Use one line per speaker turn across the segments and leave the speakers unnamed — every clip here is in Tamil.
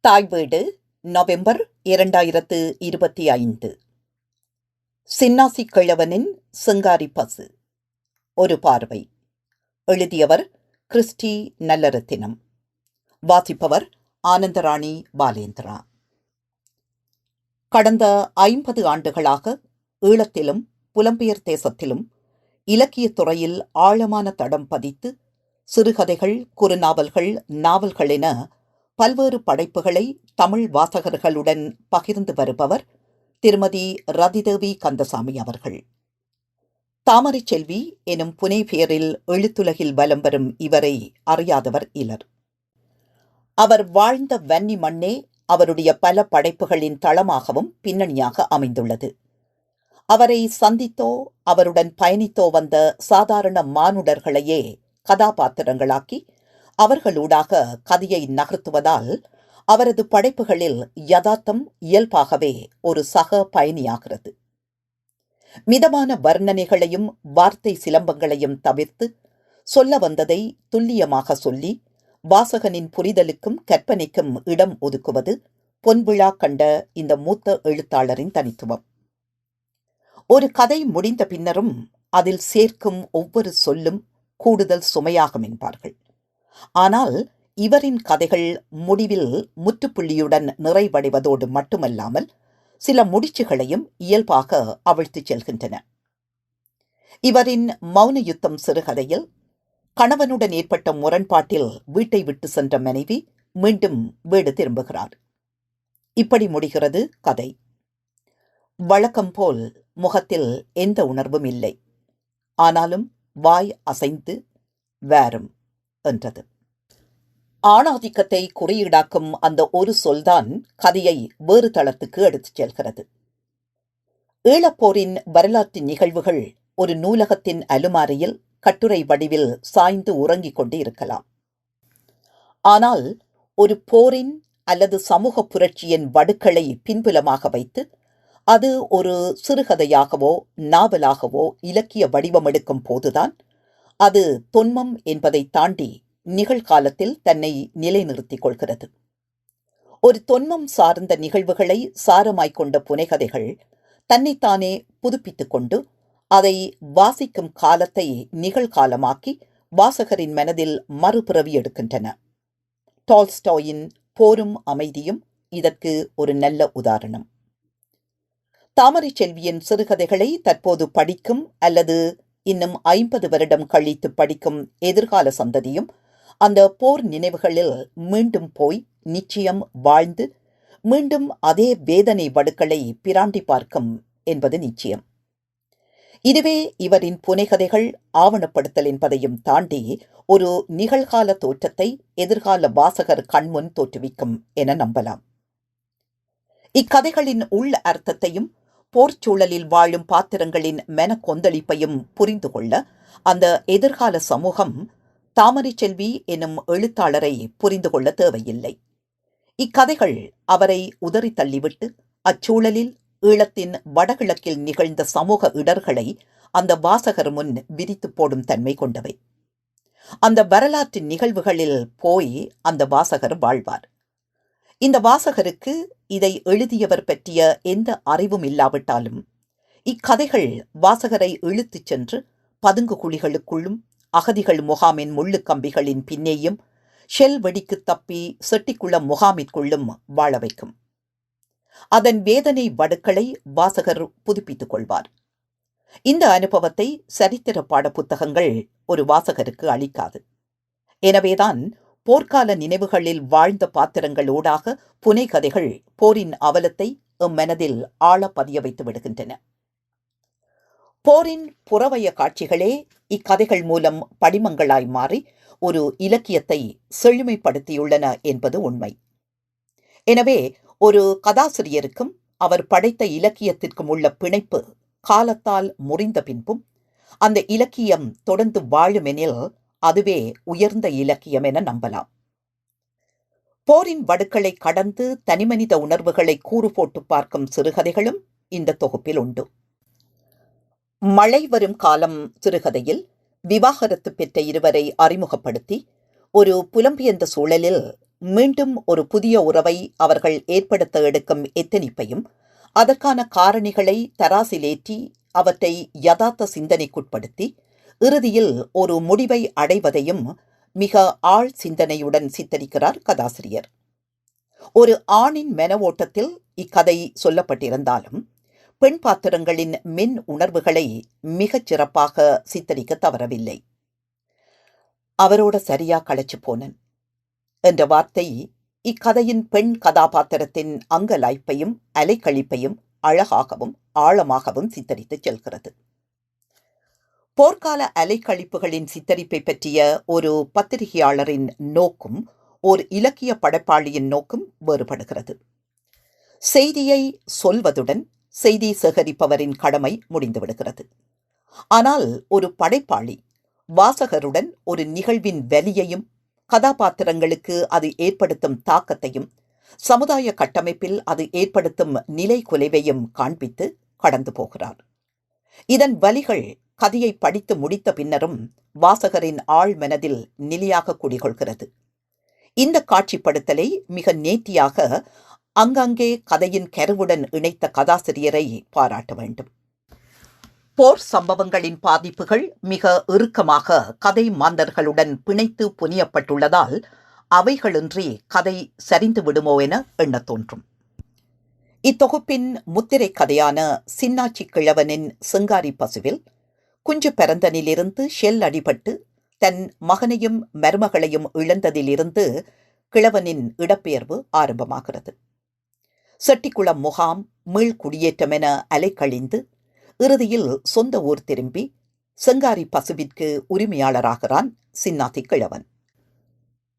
தாய் வீடு நவம்பர் இரண்டாயிரத்து இருபத்தி ஐந்து. சின்னாசி கிழவனின் சிங்காரி பசு. ஒரு பார்வை. எழுதியவர் கிறிஸ்டி நல்லரத்தினம் வாசிப்பவர் ஆனந்தராணி பாலேந்திரா. கடந்த ஐம்பது ஆண்டுகளாக ஈழத்திலும் புலம்பெயர் தேசத்திலும் இலக்கியத் துறையில் ஆழமான தடம் பதித்து சிறுகதைகள் குறுநாவல்கள் நாவல்கள் என பல்வேறு படைப்புகளை தமிழ் வாசகர்களுடன் பகிர்ந்து வருபவர் திருமதி ரதிதேவி கந்தசாமி அவர்கள். தாமரை செல்வி எனும் புனை பெயரில் எழுத்துலகில் வலம் வரும் இவரை அறியாதவர் இலர். அவர் வாழ்ந்த வன்னி மண்ணே அவருடைய பல படைப்புகளின் தளமாகவும் பின்னணியாக அமைந்துள்ளது. அவரை சந்தித்தோ அவருடன் பயணித்தோ வந்த சாதாரண மானுடர்களையே கதாபாத்திரங்களாக்கி அவர்களூடாக கதையை நகர்த்துவதால் அவரது படைப்புகளில் யதார்த்தம் இயல்பாகவே ஒரு சக பயணியாகிறது. மிதமான வர்ணனைகளையும் வார்த்தை சிலம்பங்களையும் தவிர்த்து சொல்ல வந்ததை துல்லியமாக சொல்லி வாசகனின் புரிதலுக்கும் கற்பனைக்கும் இடம் ஒதுக்குவது பொன்விழா கண்ட இந்த மூத்த எழுத்தாளரின் தனித்துவம். ஒரு கதை முடிந்த பின்னரும் அதில் சேர்க்கும் ஒவ்வொரு சொல்லும் கூடுதல் சுமையாகும் என்பார்கள். ஆனால் இவரின் கதைகள் முடிவில் முற்றுப்புள்ளியுடன் நிறைவடைவதோடு மட்டுமல்லாமல் சில முடிச்சுகளையும் இயல்பாக அவிழ்த்துச் செல்கின்றன. இவரின் மௌன யுத்தம் சிறுகதையில் கணவனுடன் ஏற்பட்ட முரண்பாட்டில் வீட்டை விட்டு சென்ற மனைவி மீண்டும் வீடு திரும்புகிறார். இப்படி முடிகிறது கதை. வழக்கம் போல் முகத்தில் எந்த உணர்வும் இல்லை. ஆனாலும் வாய் அசைந்து வேறும். என்றது. ஆணாதிக்கத்தை குறியீடாக்கும் அந்த ஒரு சொல்தான் கதையை வேறு தளத்துக்கு எடுத்துச் செல்கிறது. ஈழப்போரின் வரலாற்று நிகழ்வுகள் ஒரு நூலகத்தின் அலுமாரியில் கட்டுரை வடிவில் சாய்ந்து உறங்கிக் கொண்டு இருக்கலாம் ஆனால் ஒரு போரின் அல்லது சமூக புரட்சியின் வடுக்களை பின்புலமாக வைத்து அது ஒரு சிறுகதையாகவோ நாவலாகவோ இலக்கிய வடிவமெடுக்கும் போதுதான் அது தொன்மம் என்பதை தாண்டி நிகழ்காலத்தில் தன்னை நிலைநிறுத்திக் கொள்கிறது. ஒரு தொன்மம் சார்ந்த நிகழ்வுகளை சாரமாய்க் கொண்ட புனைகதைகள் தன்னைத்தானே புதுப்பித்துக் கொண்டு அதை வாசிக்கும் காலத்தை நிகழ்காலமாக்கி வாசகரின் மனதில் மறுபிறவி எடுக்கின்றன. டால்ஸ்டாயின் போரும் அமைதியும் இதற்கு ஒரு நல்ல உதாரணம். தாமரை செல்வியின் சிறுகதைகளை தற்போது படிக்கும் அல்லது இன்னும் ஐம்பது வருடம் கழித்து படிக்கும் எதிர்கால சந்ததியும் அந்த போர் நினைவுகளில் மீண்டும் போய் நிச்சயம் வாழ்ந்து மீண்டும் அதே வேதனை வடுக்களை பிராண்டி பார்க்கும் என்பது நிச்சயம். இதுவே இவரின் புனைகதைகள் ஆவணப்படுத்தல் என்பதையும் தாண்டி ஒரு நிகழ்கால தோற்றத்தை எதிர்கால வாசகர் கண்முன் தோற்றுவிக்கும் என நம்பலாம். இக்கதைகளின் உள் அர்த்தத்தையும் போர்ச்சூழலில் வாழும் பாத்திரங்களின் மெனக்கொந்தளிப்பையும் புரிந்து கொள்ள அந்த எதிர்கால சமூகம் தாமரை செல்வி எனும் எழுத்தாளரை புரிந்து கொள்ள தேவையில்லை. இக்கதைகள் அவரை உதறி தள்ளிவிட்டு அச்சூழலில் ஈழத்தின் வடகிழக்கில் நிகழ்ந்த சமூக இடர்களை அந்த வாசகர் முன் விரித்து போடும் தன்மை கொண்டவை. அந்த வரலாற்று நிகழ்வுகளில் போய் அந்த வாசகர் வாழ்வார். இந்த வாசகருக்கு இதை எழுதியவர் பற்றிய எந்த அறிவும் இல்லாவிட்டாலும் இக்கதைகள் வாசகரை இழுத்துச் சென்று பதுங்கு குழிகளுக்குள்ளும் அகதிகள் முகாமின் முள்ளு கம்பிகளின் பின்னேயும் ஷெல் வெடிக்கு தப்பி செட்டிக்குளம் முகாமிற்குள்ளும் வாழ வைக்கும். அதன் வேதனை வடுக்களை வாசகர் புதுப்பித்துக் கொள்வார். இந்த அனுபவத்தை சரித்திர பாட புத்தகங்கள் ஒரு வாசகருக்கு அளிக்காது. எனவேதான் போர்க்கால நினைவுகளில் வாழ்ந்த பாத்திரங்களூடாக புனை கதைகள் போரின் அவலத்தை எம்மனதில் ஆழ பதிய வைத்து விடுகின்றன. போரின் புறவய காட்சிகளே இக்கதைகள் மூலம் படிமங்களாய் மாறி ஒரு இலக்கியத்தை செழுமைப்படுத்தியுள்ளன என்பது உண்மை. எனவே ஒரு கதாசிரியருக்கும் அவர் படைத்த இலக்கியத்திற்கும் உள்ள பிணைப்பு காலத்தால் முறிந்த பின்பும் அந்த இலக்கியம் தொடர்ந்து வாழுமெனில் அதுவே உயர்ந்த இலக்கியம் என நம்பலாம். போரின் வடுக்களை கடந்து தனிமனித உணர்வுகளை கூறு போட்டு பார்க்கும் சிறுகதைகளும் இந்த தொகுப்பில் உண்டு. மழை வரும் காலம் சிறுகதையில் விவாகரத்து பெற்ற இருவரை அறிமுகப்படுத்தி ஒரு புலம்பெயர்ந்த சூழலில் மீண்டும் ஒரு புதிய உறவை அவர்கள் ஏற்படுத்த எடுக்கும் எத்தனிப்பையும் அதற்கான காரணிகளை தராசிலேற்றி அவற்றை யதார்த்த சிந்தனைக்குட்படுத்தி இறுதியில் ஒரு முடிவை அடைவதையும் மிக ஆழ் சிந்தனையுடன் சித்தரிக்கிறார் கதாசிரியர். ஒரு ஆணின் மென ஓட்டத்தில் இக்கதை சொல்லப்பட்டிருந்தாலும் பெண் பாத்திரங்களின் மின் உணர்வுகளை மிகச் சிறப்பாக சித்தரிக்க தவறவில்லை. அவரோட சரியா களைச்சு போனன் என்ற வார்த்தை இக்கதையின் பெண் கதாபாத்திரத்தின் அங்கலாய்ப்பையும் அலைக்கழிப்பையும் அழகாகவும் ஆழமாகவும் சித்தரித்துச் செல்கிறது. போர்க்கால அலைக்கழிப்புகளின் சித்தரிப்பை பற்றிய ஒரு பத்திரிகையாளரின் நோக்கும் ஓர் இலக்கிய படைப்பாளியின் நோக்கும் வேறுபடுகிறது. செய்தியை சொல்வதுடன் செய்தி சேகரிப்பவரின் கடமை முடிந்துவிடுகிறது. ஆனால் ஒரு படைப்பாளி வாசகருடன் ஒரு நிகழ்வின் வலியையும் கதாபாத்திரங்களுக்கு அது ஏற்படுத்தும் தாக்கத்தையும் சமுதாய கட்டமைப்பில் அது ஏற்படுத்தும் நிலை குலைவையும் காண்பித்து கடந்து போகிறார். இதன் வலிகள் கதையை படித்து முடித்த பின்னரும் வாசகரின் ஆழ் மனதில் நிலையாக குடிகொள்கிறது. இந்த காட்சிப்படுத்தலை மிக நேர்த்தியாக அங்கங்கே கதையின் கருவுடன் இணைத்த கதாசிரியரை பாராட்ட வேண்டும். போர் சம்பவங்களின் பாதிப்புகள் மிக இறுக்கமாக கதை மாந்தர்களுடன் பிணைத்து புனியப்பட்டுள்ளதால் அவைகளின்றி கதை சரிந்து விடுமோ என எண்ணத் தோன்றும். இத்தொகுப்பின் முத்திரை கதையான சின்னாச்சி கிழவனின் சிங்காரி பசுவில் குஞ்சு பிறந்தனிலிருந்து ஷெல் அடிபட்டு தன் மகனையும் மருமகளையும் இழந்ததிலிருந்து கிழவனின் இடப்பெயர்வு ஆரம்பமாகிறது. செட்டிக்குளம் முகாம் மீள் குடியேற்றம் என அலைக்கழிந்து இறுதியில் சொந்த ஊர் திரும்பி செங்காரி பசுவிற்கு உரிமையாளராகிறான் சின்னாதி கிழவன்.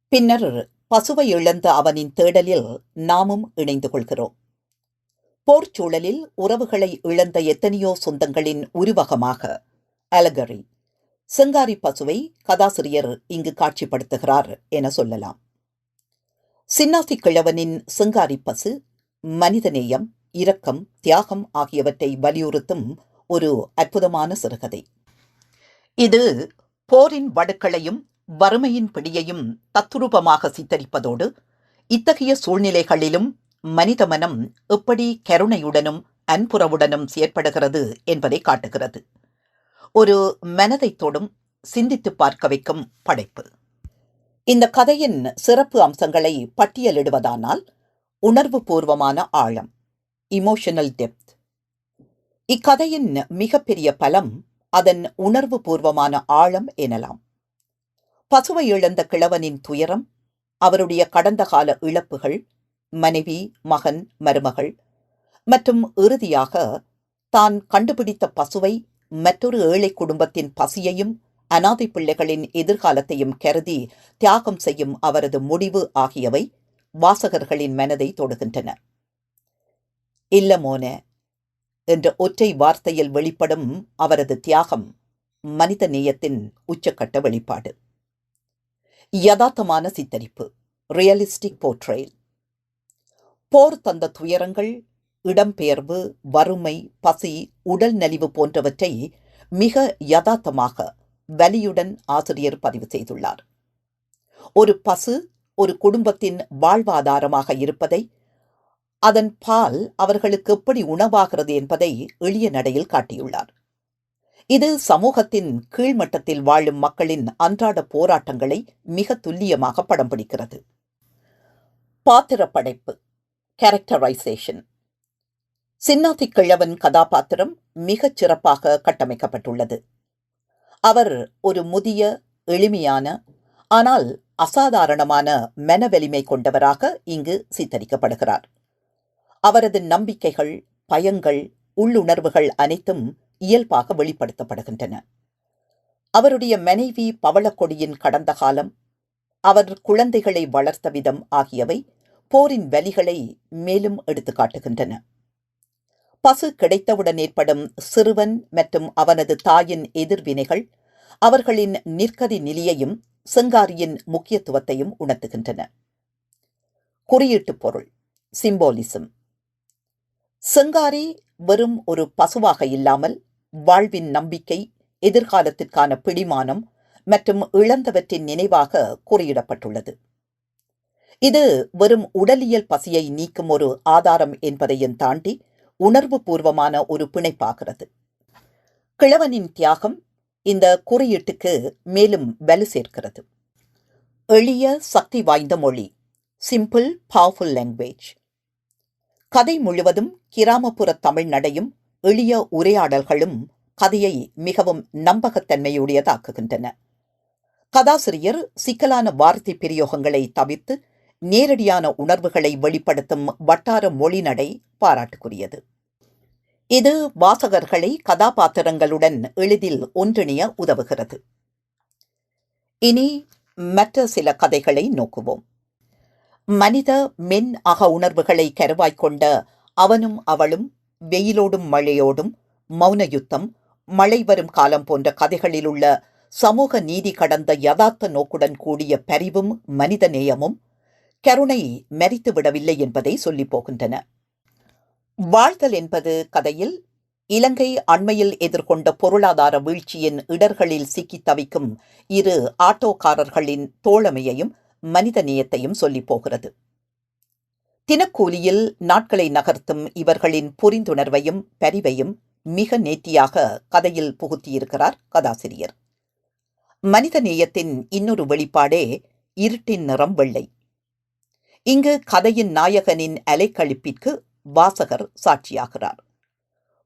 பின்னர் பசுவை இழந்த அவனின் தேடலில் நாமும் இணைந்து கொள்கிறோம். போர்ச் சூழலில் உறவுகளை இழந்த எத்தனையோ சொந்தங்களின் உருவகமாக அலகரி. செங்காரி பசுவை கதாசிரியர் இங்கு காட்சிப்படுத்துகிறார் என சொல்லலாம். சின்னாசி கிழவனின் செங்காரி பசு மனிதநேயம் இரக்கம் தியாகம் ஆகியவற்றை வலியுறுத்தும் ஒரு அற்புதமான சிறுகதை. இது போரின் வடுக்களையும் வறுமையின் பிடியையும் தத்துரூபமாக சித்தரிப்பதோடு இத்தகைய சூழ்நிலைகளிலும் மனித மனம் எப்படி கருணையுடனும் அன்புறவுடனும் செயற்படுகிறது என்பதை காட்டுகிறது. ஒரு மனதை தொடும் சிந்தித்து பார்க்க வைக்கும் படைப்பு. இந்த கதையின் சிறப்பு அம்சங்களை பட்டியலிடுவதானால் உணர்வு பூர்வமான ஆழம் இமோஷனல் டெப்த் இக்கதையின் மிகப்பெரிய பலம் அதன் உணர்வு பூர்வமான ஆழம் எனலாம். பசுவை இழந்த கிழவனின் துயரம் அவருடைய கடந்த கால இழப்புகள் மனைவி மகன் மருமகள் மற்றும் இறுதியாக தான் கண்டுபிடித்த பசுவை மற்றொரு ஏழை குடும்பத்தின் பசியையும் அனாதை பிள்ளைகளின் எதிர்காலத்தையும் கருதி தியாகம் செய்யும் அவரது முடிவு ஆகியவை வாசகர்களின் மனதை தொடுகின்றன. இல்லமோன என்ற ஒற்றை வார்த்தையில் வெளிப்படும் அவரது தியாகம் மனித நேயத்தின் உச்சக்கட்ட வெளிப்பாடு. யதார்த்தமான சித்தரிப்பு ரியலிஸ்டிக் போர்ட்ரேல் போர் தந்த துயரங்கள் இடம்பெயர்வு வறுமை பசி உடல் நலிவு போன்றவற்றை மிக யதார்த்தமாக வலியுடன் ஆசிரியர் பதிவு செய்துள்ளார். ஒரு பசு ஒரு குடும்பத்தின் வாழ்வாதாரமாக இருப்பதை அதன் பால் அவர்களுக்கு எப்படி உணவாகிறது என்பதை எளிய நடையில் காட்டியுள்ளார். இது சமூகத்தின் கீழ்மட்டத்தில் வாழும் மக்களின் அன்றாட போராட்டங்களை மிக துல்லியமாக படம் பிடிக்கிறது. பாத்திர படைப்பு கேரக்டரைசேஷன் சின்னாதி கிழவன் கதாபாத்திரம் மிகச் சிறப்பாக கட்டமைக்கப்பட்டுள்ளது. அவர் ஒரு முதிய எளிமையான ஆனால் அசாதாரணமான மனவலிமை கொண்டவராக இங்கு சித்தரிக்கப்படுகிறார். அவரது நம்பிக்கைகள் பயங்கள் உள்ளுணர்வுகள் அனைத்தும் இயல்பாக வெளிப்படுத்தப்படுகின்றன. அவருடைய மனைவி பவளக்கொடியின் கடந்த காலம் அவர் குழந்தைகளை வளர்த்த விதம் ஆகியவை போரின் வலிகளை மேலும் எடுத்துக்காட்டுகின்றன. பசு கிடைத்தவுடன் ஏற்படும் சிறுவன் மற்றும் அவனது தாயின் எதிர்வினைகள் அவர்களின் நிற்கதி நிலையையும் செங்காரியின் முக்கியத்துவத்தையும் உணர்த்துகின்றன. குறியீட்டு பொருள் சிம்போலிசம் செங்காரி வெறும் ஒரு பசுவாக இல்லாமல் வாழ்வின் நம்பிக்கை எதிர்காலத்திற்கான பிடிமானம் மற்றும் இழந்தவற்றின் நினைவாக குறியிடப்பட்டுள்ளது. இது வெறும் உடலியல் பசியை நீக்கும் ஒரு ஆதாரம் என்பதையும் தாண்டி உணர்வு பூர்வமான ஒரு பிணைப்பாகிறது. கிழவனின் தியாகம் இந்த குறியீட்டுக்கு மேலும் வலு சேர்க்கிறது. எளிய சக்தி வாய்ந்த மொழி சிம்பிள் பவர்ஃபுல் லாங்குவேஜ் கதை முழுவதும் கிராமப்புற தமிழ் நடையும் எளிய உரையாடல்களும் கதையை மிகவும் நம்பகத்தன்மையுடையதாக்குகின்றன. கதாசிரியர் சிக்கலான வார்த்தை பிரயோகங்களை தவிர்த்து நேரடியான உணர்வுகளை வெளிப்படுத்தும் வட்டார மொழிநடை பாராட்டுக்குரியது. இது வாசகர்களை கதாபாத்திரங்களுடன் எளிதில் ஒன்றிணைய உதவுகிறது. இனி மற்ற சில கதைகளை நோக்குவோம். மனித மென் அக உணர்வுகளை கருவாய்க் கொண்ட அவனும் அவளும் வெயிலோடும் மழையோடும் மௌன யுத்தம் மழை வரும் காலம் போன்ற கதைகளில் உள்ள சமூக நீதி கடந்த யதார்த்த நோக்குடன் கூடிய பரிவும் மனித நேயமும் கருணை மரித்து விடவில்லை என்பதை சொல்லிப் போகின்றன. வாழ்தல் என்பது கதையில் இலங்கை அண்மையில் எதிர்கொண்ட பொருளாதார வீழ்ச்சியின் இடர்களில் சிக்கித் தவிக்கும் இரு ஆட்டோக்காரர்களின் தோழமையையும் மனித நேயத்தையும் சொல்லிப் போகிறது. தினக்கூலியில் நாட்களை நகர்த்தும் இவர்களின் புரிந்துணர்வையும் பரிவையும் மிக நேர்த்தியாக கதையில் புகுத்தியிருக்கிறார் கதாசிரியர். மனிதநேயத்தின் இன்னொரு வெளிப்பாடே இருட்டின் நிறம் வெள்ளை. இங்கு கதையின் நாயகனின் அலைக்கழிப்பிற்கு வாசகர் சாட்சியாகிறார்.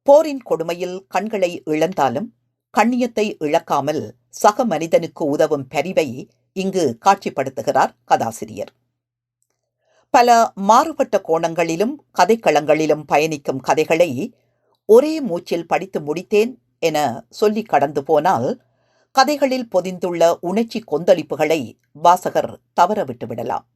போரின் கொடுமையில் கண்களை இழந்தாலும் கண்ணியத்தை இழக்காமல் சக மனிதனுக்கு உதவும் பரிவை இங்கு காட்சிப்படுத்துகிறார் கதாசிரியர். பல மாறுபட்ட கோணங்களிலும் கதைக்களங்களிலும் பயணிக்கும் கதைகளை ஒரே மூச்சில் படித்து முடித்தேன் என சொல்லி கடந்து போனால் கதைகளில் பொதிந்துள்ள உணர்ச்சி கொந்தளிப்புகளை வாசகர் தவற விட்டுவிடலாம்.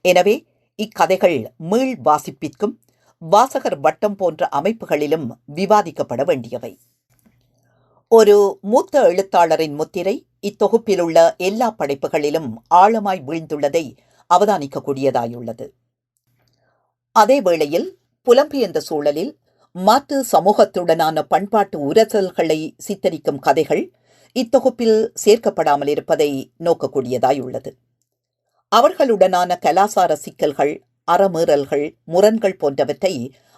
எனவே இக்கதைகள் மீள் வாசிப்பிற்கும் வாசகர் வட்டம் போன்ற அமைப்புகளிலும் விவாதிக்கப்பட வேண்டியவை. ஒரு மூத்த எழுத்தாளரின் முத்திரை இத்தொகுப்பிலுள்ள எல்லா படைப்புகளிலும் ஆழமாய் வீழ்ந்துள்ளதை அவதானிக்கக்கூடியதாயுள்ளது. அதே வேளையில் புலம்பெயர்ந்த சூழலில் மாற்று சமூகத்துடனான பண்பாட்டு உரசல்களை சித்தரிக்கும் கதைகள் இத்தொகுப்பில் சேர்க்கப்படாமல் இருப்பதை நோக்கக்கூடியதாயுள்ளது. அவர்களுடனான கலாசார சிக்கல்கள் அறமீறல்கள் முரண்கள் போன்றவற்றை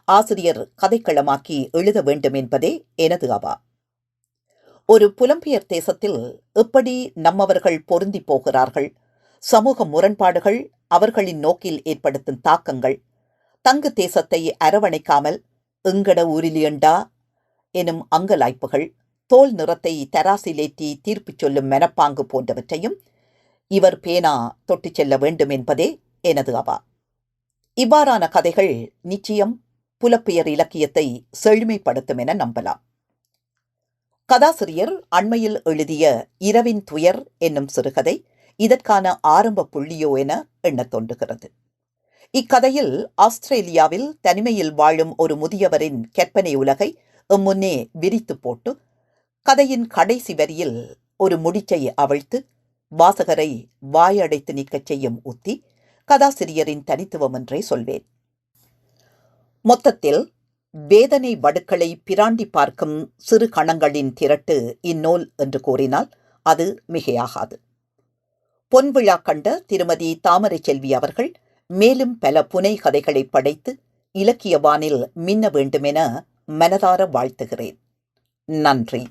ஆசிரியர் கதைக்களமாக்கி எழுத வேண்டும் என்பதே எனது அவா. ஒரு புலம்பெயர் தேசத்தில் எப்படி நம்மவர்கள் பொருந்தி போகிறார்கள்? சமூக முரண்பாடுகள் அவர்களின் நோக்கில் ஏற்படுத்தும் தாக்கங்கள். தங்கு தேசத்தை அரவணைக்காமல் எங்கட உரிலியண்டா எனும் அங்கலாய்ப்புகள் தோல் நிறத்தை தராசிலேற்றி தீர்ப்பு சொல்லும் மெனப்பாங்கு போன்றவற்றையும் இவர் பேனா தொட்டுச் செல்ல வேண்டும் என்பதே எனது அவா. இவ்வாறான கதைகள் நிச்சயம் புலப்பெயர் இலக்கியத்தை செழுமைப்படுத்தும் என நம்பலாம். கதாசிரியர் அண்மையில் எழுதிய இரவின் துயர் என்னும் சிறுகதை இதற்கான ஆரம்ப புள்ளியோ என எண்ணத் தோன்றுகிறது. இக்கதையில் ஆஸ்திரேலியாவில் தனிமையில் வாழும் ஒரு முதியவரின் கற்பனை உலகை முன்னே விரித்து போட்டு கதையின் கடைசி வரியில் ஒரு முடிச்சை அவிழ்த்து வாசகரை வாயடைத்து நிற்கச் செய்யும் உத்தி கதாசிரியரின் தனித்துவம் என்றே சொல்வேன். மொத்தத்தில் வேதனை வடுக்களை பிராண்டி பார்க்கும் சிறு கணங்களின் திரட்டு இந்நூல் என்று கூறினால் அது மிகையாகாது. பொன்விழா கண்ட திருமதி தாமரை செல்வி அவர்கள் மேலும் பல புனை கதைகளை படைத்து இலக்கிய வானில் மின்ன வேண்டுமென மனதார வாழ்த்துகிறேன். நன்றி.